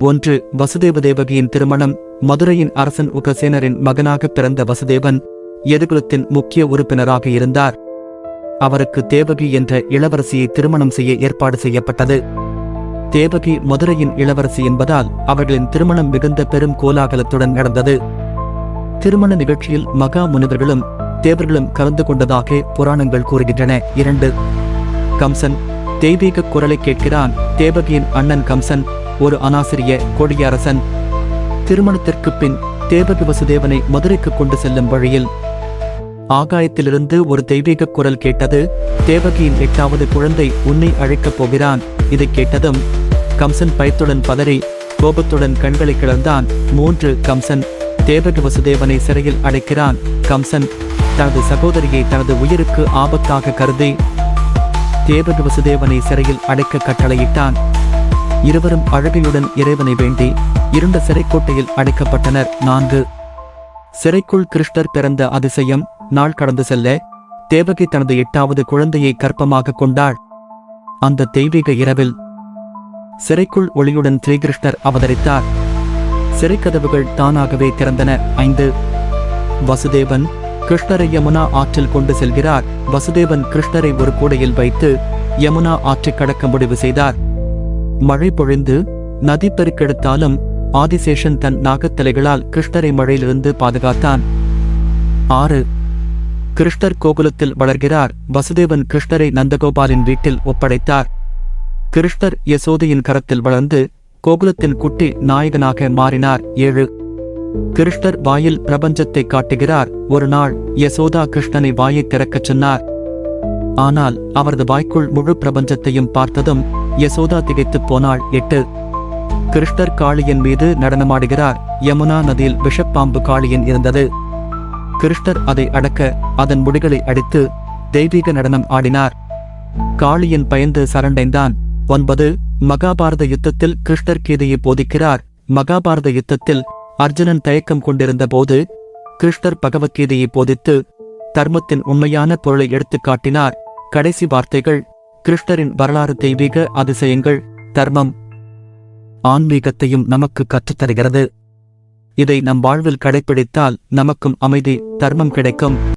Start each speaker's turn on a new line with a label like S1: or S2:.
S1: ஒன்று வசுதேவ தேவகியின் திருமணம். மதுரையின் அரசன் உகசேனரின் மகனாக பிறந்த வசுதேவன் எதுகுலத்தின் முக்கிய உறுப்பினராக இருந்தார். அவருக்கு தேவகி என்ற இளவரசியை திருமணம் செய்ய ஏற்பாடு செய்யப்பட்டது. தேவகி மதுரையின் இளவரசி என்பதால் அவர்களின் திருமணம் மிகுந்த பெரும் கோலாகலத்துடன் நடந்தது. திருமண நிகழ்ச்சியில் மகா முனிவர்களும் தேவர்களும் கலந்து கொண்டதாக புராணங்கள் கூறுகின்றன. இரண்டு கம்சன் தெய்வீக குரலை கேட்கிறான். தேவகியின் அண்ணன் கம்சன் ஒரு அனாசிரிய கொடியரசன். திருமணத்திற்கு பின் தேவகி வசுதேவனை மதுரைக்கு கொண்டு செல்லும் வழியில் ஆகாயத்திலிருந்து ஒரு தெய்வீக குரல் கேட்டது. தேவகியின் எட்டாவது குழந்தை உன்னை அழைக்கப் போகிறான். இதை கேட்டதும் கம்சன் பயத்துடன் பதறி கோபத்துடன் கண்களை கிளர்ந்தான். மூன்று கம்சன் தேவகி வசுதேவனை சிறையில் அடைக்கிறான். கம்சன் தனது சகோதரியை தனது உயிருக்கு ஆபத்தாக கருதி தேவகி வசுதேவனை சிறையில் அடைக்க கட்டளையிட்டான். இருவரும் அழகையுடன் இறைவனை வேண்டி இருண்ட சிறைக்கோட்டையில் அடைக்கப்பட்டனர். நான்கு. சிறைக்குள் கிருஷ்ணர் பிறந்த அதிசயம். நாள் கடந்து செல்ல தேவகி தனது எட்டாவது குழந்தையை கற்பமாக கொண்டாள். அந்த தெய்வீக இரவில் சிறைக்குள் ஒளியுடன் ஸ்ரீகிருஷ்ணர் அவதரித்தார். சிறைக்கதவுகள் தானாகவே திறந்தன. ஐந்து. வசுதேவன் கிருஷ்ணரை யமுனா ஆற்றில் கொண்டு செல்கிறார். வசுதேவன் கிருஷ்ணரை ஒரு கூடையில் வைத்து யமுனா ஆற்றைக் கடக்க முடிவு செய்தார். மழை பொழிந்து நதி பெருக்கெடுத்தாலும் ஆதிசேஷன் தன் நாகத்தலைகளால் கிருஷ்ணரை மழையிலிருந்து பாதுகாத்தான். ஆறு கிருஷ்ணர் கோகுலத்தில் வளர்கிறார். வசுதேவன் கிருஷ்ணரை நந்தகோபாலின் வீட்டில் ஒப்படைத்தார். கிருஷ்ணர் யசோதையின் கரத்தில் வளர்ந்து கோகுலத்தின் குட்டி நாயகனாக மாறினார். ஏழு கிருஷ்ணர் வாயில் பிரபஞ்சத்தை காட்டுகிறார். ஒரு நாள் யசோதா கிருஷ்ணனை வாயை திறக்கச் சொன்னார். ஆனால் அவரது வாய்க்குள் முழு பிரபஞ்சத்தையும் பார்த்ததும் யசோதா திகைத்துப் போனாள். எட்டு. கிருஷ்ணர் காளியன் மீது நடனமாடுகிறார். யமுனா நதியில் விஷப்பாம்பு காளியன் இருந்தது. கிருஷ்ணர் அதை அடக்க அதன் முடிகளை அடித்து தெய்வீக நடனம் ஆடினார். காளியன் பயந்து சரண்டைந்தான். ஒன்பது. மகாபாரத யுத்தத்தில் கிருஷ்ணர் கீதையை போதிக்கிறார். மகாபாரத யுத்தத்தில் அர்ஜுனன் தயக்கம் கொண்டிருந்த போது கிருஷ்ணர் பகவத்கீதையை போதித்து தர்மத்தின் உண்மையான பொருளை எடுத்துக் காட்டினார். கடைசி வார்த்தைகள் கிருஷ்ணரின் வரலாறு தெய்வீக அதிசயங்கள் தர்மம் ஆன்மீகத்தையும் நமக்கு கற்றுத்தருகிறது. இதை நம் வாழ்வில் கடைப்பிடித்தால் நமக்கும் அமைதி தர்மம் கிடைக்கும்.